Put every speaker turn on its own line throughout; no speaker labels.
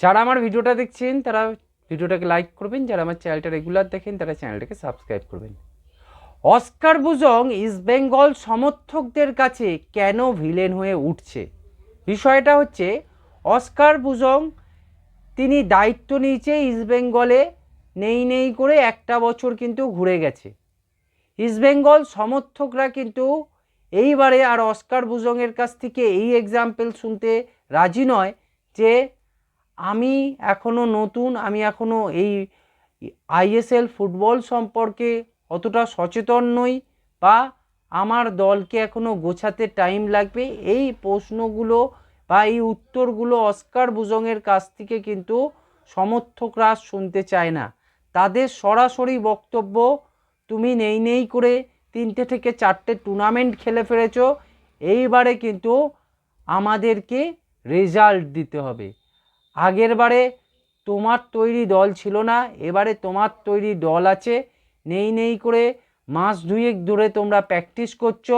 যারা আমার ভিডিওটা দেখছেন, তারা ভিডিওটাকে লাইক করবেন। যারা আমার চ্যানেলটা রেগুলার দেখেন, তারা চ্যানেলটাকে সাবস্ক্রাইব করবেন। অস্কার বুজং ইস্ট বেঙ্গল সমর্থকদের কাছে কেন ভিলেন হয়ে উঠছে? বিষয়টা হচ্ছে, অস্কার বুজং তিনি দায়িত্ব নিয়েছে ইস্ট বেঙ্গলে নেই নেই করে একটা বছর কিন্তু ঘুরে গেছে। ইস্ট বেঙ্গল সমর্থকরা কিন্তু এইবারে আর অস্কার বুজংয়ের কাছ থেকে এই এক্সাম্পল শুনতে রাজি নয় যে আমি এখনও নতুন, আমি এখনও এই আইএসএল ফুটবল সম্পর্কে অতটা সচেতন নই বা আমার দলকে এখনও গোছাতে টাইম লাগবে। এই প্রশ্নগুলো বা এই উত্তরগুলো অস্কার বুজংয়ের কাছ থেকে কিন্তু সমর্থকরা শুনতে চায় না। তাদের সরাসরি বক্তব্য, তুমি নেই নেই করে তিনটে থেকে চারটে টুর্নামেন্ট খেলে ফেলেছ, এইবারে কিন্তু আমাদেরকে রেজাল্ট দিতে হবে। আগের বারে তোমার তৈরি দল ছিল না, এবারে তোমার তৈরি দল আছে। নেই নেই করে মাস দুয়েক ধরে তোমরা প্র্যাকটিস করছ।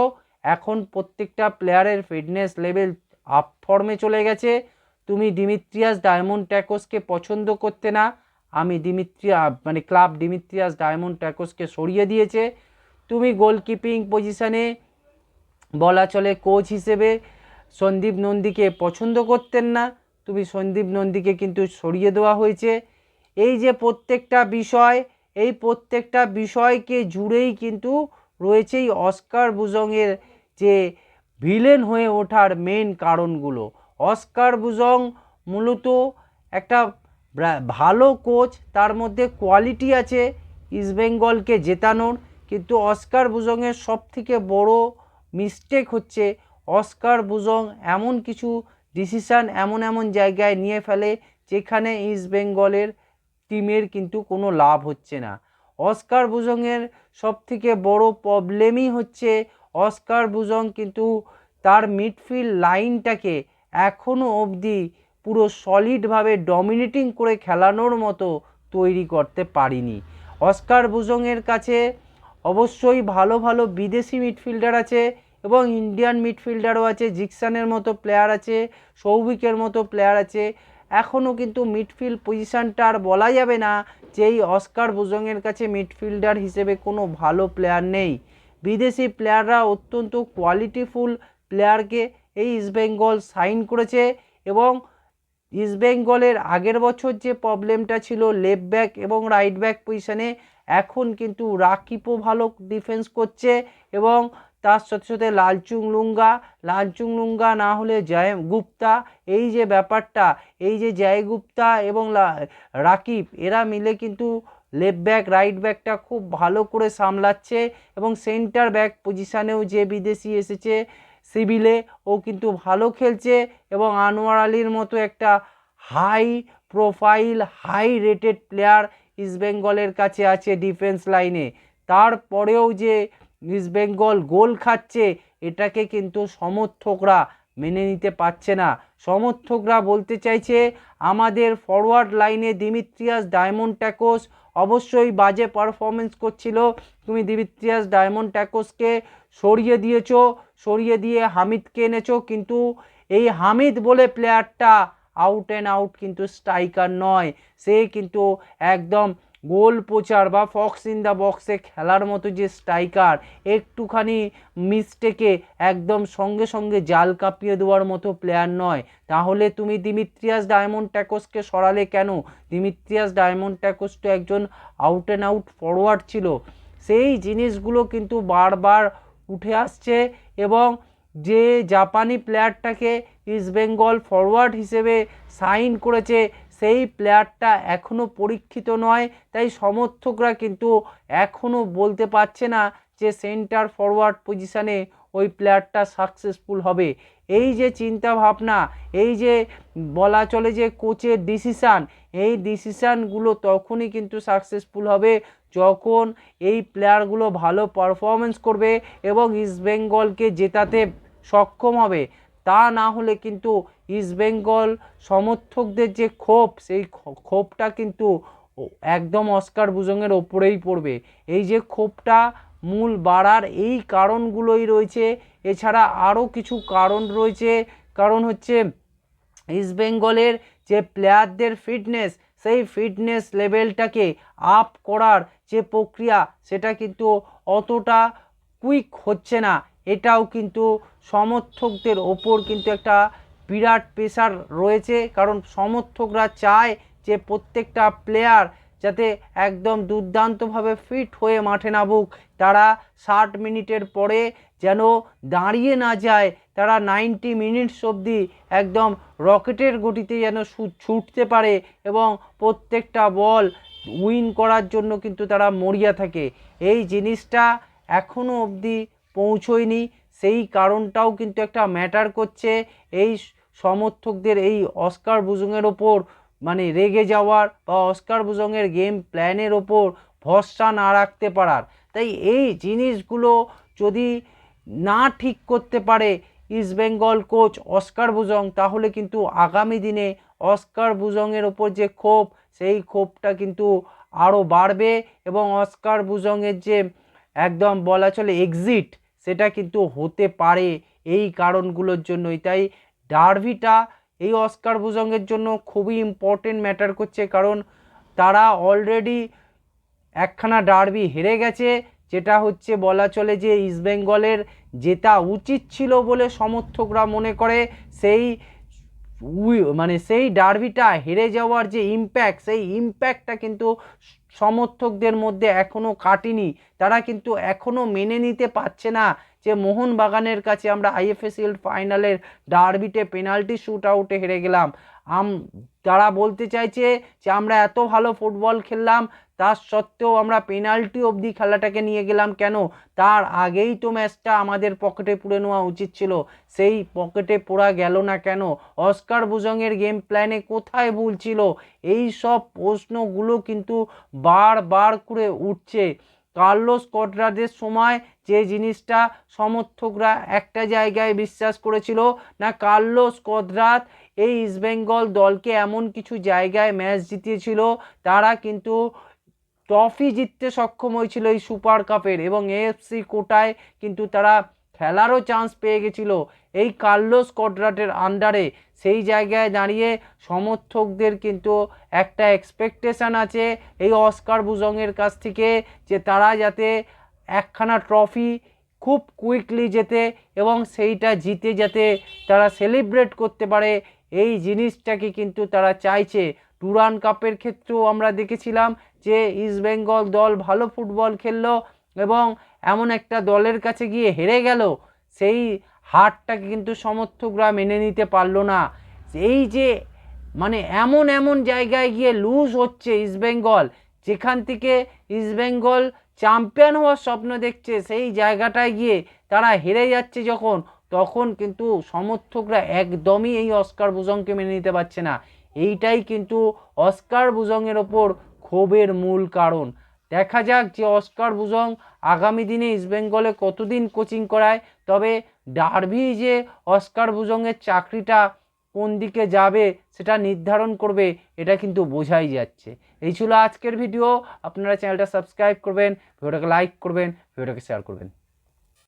এখন প্রত্যেকটা প্লেয়ারের ফিটনেস লেভেল আপ ফর্মে চলে গেছে। তুমি ডিমিত্রিয়াস ডায়মন্ড ট্যাকোসকে পছন্দ করতে না, আমি ডিমিত্রিয়া মানে ক্লাব ডিমিত্রিয়াস ডায়মন্ড ট্যাকোসকে সরিয়ে দিয়েছে। তুমি গোলকিপিং পজিশানে বলা চলে কোচ হিসেবে সন্দীপ নন্দীকে পছন্দ করতেন না। তুমি সন্দীপ নন্দীকে কিন্তু সরিয়ে দেওয়া হয়েছে। এই যে প্রত্যেকটা বিষয়, এই প্রত্যেকটা বিষয়কে জুড়েই কিন্তু রয়েছে এই অস্কার বুজংয়ের যে ভিলেন হয়ে ওঠার মেন কারণগুলো। অস্কার বুজং মূলত একটা ভালো কোচ তার মধ্যে কোয়ালিটি আছে ইস্টবেঙ্গলকে জেতানোর, কিন্তু অস্কার বুজংয়ের সব থেকে বড় মিস্টেক হচ্ছে অস্কার বুজং এমন কিছু ডিসিশান এমন এমন জায়গায় নিয়ে ফেলে যেখানে ইস্টবেঙ্গলের টিমের কিন্তু কোনো লাভ হচ্ছে না। অস্কার বুজংয়ের সব থেকে বড় প্রবলেমই হচ্ছে অস্কার বুজং কিন্তু তার মিডফিল্ড লাইনটাকে এখনও অবধি পুরো সলিডভাবে ডমিনেটিং করে খেলানোর মতো তৈরি করতে পারিনি। অস্কার বুজংয়ের কাছে অবশ্যই ভালো ভালো বিদেশি মিডফিল্ডার আছে এবং ইন্ডিয়ান মিডফিল্ডারও আছে জিকসানের মতো প্লেয়ার আছে সৌভিকের মতো প্লেয়ার আছে। এখনও কিন্তু মিডফিল্ড পজিশানটা আর বলা যাবে না যে এই অস্কার বুজংয়ের কাছে মিডফিল্ডার হিসেবে কোনো ভালো প্লেয়ার নেই। বিদেশি প্লেয়াররা অত্যন্ত কোয়ালিটিফুল প্লেয়ারকে এই ইস্টবেঙ্গল সাইন করেছে এবং ইস্টবেঙ্গলের আগের বছর যে প্রবলেমটা ছিল লেফট ব্যাক এবং রাইট ব্যাক পজিশানে এখন কিন্তু রাকিবও ভালো ডিফেন্স করছে এবং তার সাথে সাথে লালচুং লুঙ্গা লালচুং লুঙ্গা না হলে জয় গুপ্তা, এই যে ব্যাপারটা, এই যে জয় গুপ্তা এবং রাকিব, এরা মিলে কিন্তু লেফট ব্যাক, রাইট ব্যাকটা খুব ভালো করে সামলাচ্ছে এবং সেন্টার ব্যাক পজিশানেও যে বিদেশি এসেছে সিভিলে, ও কিন্তু ভালো খেলছে এবং আনোয়ার আলীর মতো একটা high profile, high rated player ইস্টবেঙ্গলের কাছে আছে ডিফেন্স লাইনে। তারপরেও যে ইস্টবেঙ্গল গোল খাচ্ছে, এটাকে কিন্তু সমর্থকরা মেনে নিতে পারছে না। সমর্থকরা বলতে চাইছে, আমাদের ফরওয়ার্ড লাইনে দিমিত্রিয়াস ডায়মন্ড ট্যাকোস অবশ্যই বাজে পারফরমেন্স করছিল। তুমি দিমিত্রিয়াস ডায়মন্ড ট্যাকোসকে সরিয়ে দিয়েছ, সরিয়ে দিয়ে হামিদকে এনেছো, কিন্তু এই হামিদ বলে প্লেয়ারটা আউট অ্যান্ড আউট কিন্তু স্ট্রাইকার নয়। সে কিন্তু একদম গোল পোচার বা ফক্স ইন দ্য বক্সে খেলার মতো যে স্ট্রাইকার, একটুখানি মিস্টেকে একদম সঙ্গে সঙ্গে জাল কাঁপিয়ে দেওয়ার মতো প্লেয়ার নয়। তাহলে তুমি দিমিত্রিয়াস ডায়মন্ড ট্যাকোসকে সরালে কেন? দিমিত্রিয়াস ডায়মন্ড ট্যাকোস তো একজন আউট অ্যান্ড আউট ফরওয়ার্ড ছিল। সেই জিনিসগুলো কিন্তু বারবার উঠে আসছে এবং যে জাপানি প্লেয়ারটাকে ইস্টবেঙ্গল ফরওয়ার্ড হিসেবে সাইন করেছে সেই প্লেয়ারটা এখনও পরীক্ষিত নয়, তাই সমর্থকরা কিন্তু এখনও বলতে পারছে না যে সেন্টার ফরওয়ার্ড পজিশানে ওই প্লেয়ারটা সাকসেসফুল হবে। এই যে চিন্তা ভাবনা এই যে বলা চলে যে কোচের ডিসিশান, এই ডিসিশানগুলো তখনই কিন্তু সাকসেসফুল হবে যখন এই প্লেয়ারগুলো ভালো পারফরমেন্স করবে এবং ইস্টবেঙ্গলকে জেতাতে সক্ষম হবে। তা না হলে কিন্তু ইস্টবেঙ্গল সমর্থকদের যে ক্ষোভ, সেই ক্ষ- ক্ষোভটা কিন্তু একদম অস্কার বুজংয়ের ওপরেই পড়বে। এই যে ক্ষোভটা মূল বাড়ার এই কারণগুলোই রয়েছে। এছাড়া আরও কিছু কারণ রয়েছে। কারণ হচ্ছে ইস্টবেঙ্গলের যে প্লেয়ারদের ফিটনেস সেই ফিটনেস লেভেলটাকে আপ করার যে প্রক্রিয়া, সেটা কিন্তু অতটা কুইক হচ্ছে না। এটাও কিন্তু সমর্থকদের ওপর কিন্তু একটা বিরাট প্রেশার রয়েছে। কারণ সমর্থকরা চায় যে প্রত্যেকটা প্লেয়ার যাতে একদম দুর্দান্তভাবে ফিট হয়ে মাঠে নামুক। তারা ষাট মিনিটের পরে যেন দাঁড়িয়ে না যায়, তারা নাইনটি মিনিটস অবধি একদম রকেটের গতিতে যেন ছুটতে পারে এবং প্রত্যেকটা বল উইন করার জন্য কিন্তু তারা মরিয়া থাকে। এই জিনিসটা এখনও অবধি পৌঁছয়নি, সেই কারণটাও কিন্তু একটা ম্যাটার করছে। এই সমর্থকদের এই অস্কার বুজুংয়ের ওপর মানে রেগে যাওয়ার বা অস্কার বুজংয়ের গেম প্ল্যানের ওপর ভরসা না রাখতে পারার। তাই এই জিনিসগুলো যদি না ঠিক করতে পারে East Bengal coach Oscar Bruzon তাহলে কিন্তু আগামী দিনে অস্কার বুজংয়ের ওপর যে ক্ষোভ, সেই ক্ষোভটা কিন্তু আরও বাড়বে এবং অস্কার বুজংয়ের যে একদম বলা চলে এক্সিট সেটা কিন্তু হতে পারে এই কারণগুলোর জন্যই। তাই ডার্ভিটা এই অস্কার বুজংয়ের জন্য খুবই ইম্পর্টেন্ট ম্যাটার করছে, কারণ তারা অলরেডি একখানা ডার্বি হেরে গেছে, যেটা হচ্ছে বলা চলে যে ইস্টবেঙ্গলের জেতা উচিত ছিল বলে সমর্থকরা মনে করে। সেই মানে সেই ডার্বিটা হেরে যাওয়ার যে ইম্প্যাক্ট সেই ইম্প্যাক্টটা কিন্তু সমর্থকদের মধ্যে এখনও কাটেনি। তারা কিন্তু এখনও মেনে নিতে পারছে না যে মোহনবাগানের কাছে আমরা আইএফএসএল ফাইনালের ডার্বিতে পেনাল্টি শ্যুট আউটে হেরে গেলাম। আম তারা বলতে চাইছে যে আমরা এত ভালো ফুটবল খেললাম, তার সত্ত্বেও আমরা পেনাল্টি অবধি খেলাটাকে নিয়ে গেলাম কেন? তার আগেই তো ম্যাচটা আমাদের পকেটে পুড়ে নেওয়া উচিত ছিল। সেই পকেটে পোড়া গেল না কেন? অস্কার বুজংয়ের গেম প্ল্যানে কোথায় ভুল ছিল? এই সব প্রশ্নগুলো কিন্তু বারবার করে উঠছে। কার্লোস কটরাদের সময় যে জিনিসটা সমর্থকরা একটা জায়গায় বিশ্বাস করেছিল, না কার্লোস কদরাত এই ইস্টবেঙ্গল দলকে এমন কিছু জায়গায় ম্যাচ জিতিয়েছিল, তারা কিন্তু ট্রফি জিততে সক্ষম হয়েছিল এই সুপার কাপের এবং এএফসি কোটায় কিন্তু তারা খেলারও চান্স পেয়ে গেছিল। এই কার্লোস কডরাটের আন্ডারে সেই জায়গায় দাঁড়িয়ে সমর্থকদের কিন্তু একটা এক্সপেকটেশান আছে এই অস্কার বুজংয়ের কাছ থেকে যে তারা যাতে একখানা ট্রফি খুব কুইকলি যেতে এবং সেইটা জিতে যাতে তারা সেলিব্রেট করতে পারে এই জিনিসটাকে কিন্তু তারা চাইছে। টুরান কাপের ক্ষেত্রেও আমরা দেখেছিলাম যে ইস্টবেঙ্গল দল ভালো ফুটবল খেললো এবং এমন একটা দলের কাছে গিয়ে হেরে গেল। সেই হারটাকে কিন্তু সমর্থকরা মেনে নিতে পারল না। এই যে মানে এমন এমন জায়গায় গিয়ে লুজ হচ্ছে ইস্টবেঙ্গল যেখান থেকে ইস্টবেঙ্গল চ্যাম্পিয়ন হওয়ার স্বপ্ন দেখছে, সেই জায়গাটায় গিয়ে তারা হেরে যাচ্ছে যখন তখন কিন্তু সমর্থকরা একদমই এই অস্কার বুজংকে মেনে নিতে পারছে না। এইটাই কিন্তু অস্কার বুজংয়ের ওপর ক্ষোভের মূল কারণ। দেখা যাক যে অস্কার বুজং আগামী দিনে ইস্টবেঙ্গলে কতদিন কোচিং করায়, তবে ডার্ভি যে অস্কার বুজংয়ের চাকরিটা কোন দিকে যাবে সেটা নির্ধারণ করবে, এটা কিন্তু বোঝাই যাচ্ছে। এই ছিল আজকের ভিডিও। আপনারা চ্যানেলটা সাবস্ক্রাইব করবেন, ভিডিওটাকে লাইক করবেন, ভিডিওটাকে শেয়ার করবেন।